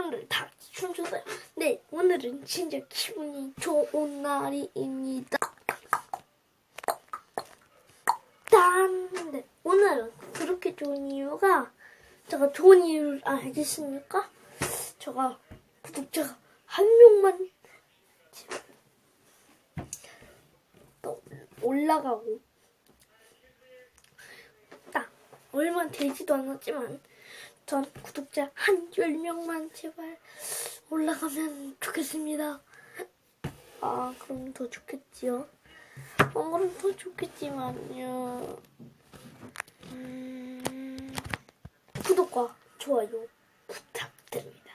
여러분들 다 춤췄어요. 네, 오늘은 진짜 기분이 좋은 날입니다. 딴, 네, 오늘은 그렇게 좋은 이유가 제가 좋은 이유를 알겠습니까? 제가 구독자가 한 명만 또 올라가고 딱 얼마 되지도 않았지만 전 구독자 한 10명만 제발 올라가면 좋겠습니다. 아, 그럼 더 좋겠지요. 어, 그럼 더 좋겠지만요. 음, 구독과 좋아요 부탁드립니다.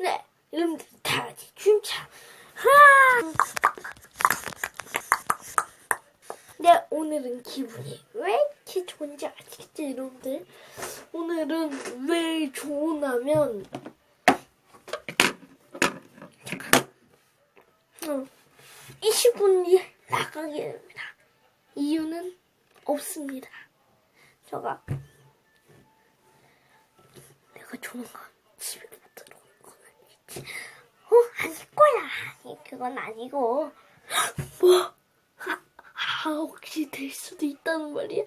네, 여러분들 다 같이 춤춰. 하! 네, 오늘은 기분이 왜 이렇게 좋은지 아시겠죠, 여러분들? 오늘은 왜 좋으냐면, 어, 20분 뒤에 나가게 됩니다. 이유는 없습니다. 제가, 내가 조만간 집에 못 들어오는 건 아니겠지. 어, 아닐 거야. 그건 아니고. 뭐? 아, 혹시 될 수도 있다는 말이야?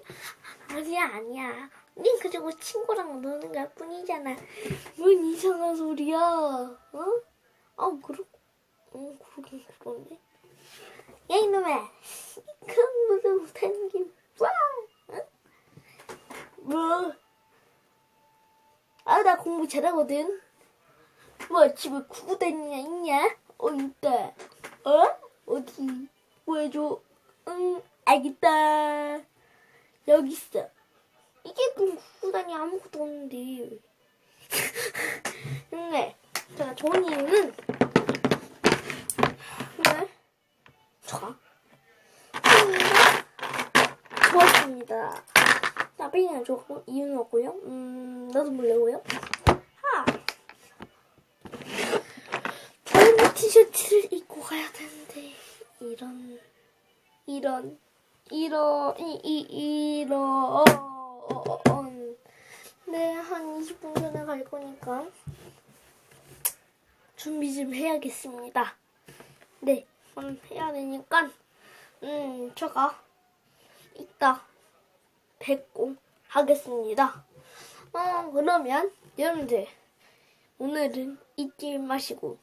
아니야, 아니야. 닌 그리고 친구랑 노는 것 뿐이잖아. 뭔 이상한 소리야? 어? 아, 그렇, 응, 그러긴 그런데. 야, 이놈아. 그런 무슨 못하는 게 뭐야? 응? 뭐? 아, 나 공부 잘하거든. 뭐, 집에 구구 다니냐, 있냐? 어, 있다. 어? 어디? 보여줘. 응, 알겠다. 여기 있어. 이게 그 구구단이 아무것도 없는데. 근데 제가 좋은 이유는 네, 제가 좋았습니다. 나비는 좋고 이유는 없고요. 음, 나도 몰라고요. 하. 좋은 티셔츠를 입고 가야 되는데 이런. 이런 이런 이, 이, 이런 네한 20분 전에 갈 거니까 준비 좀 해야겠습니다. 네, 그럼 해야 되니까 음 제가 이따 뵙고 하겠습니다. 어 그러면 여러분들 오늘은 잊지 마시고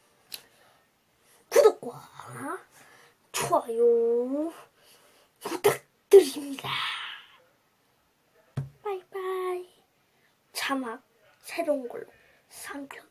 구독과 좋아요 부탁드립니다. 바이바이. 자막 새로운 걸로 3편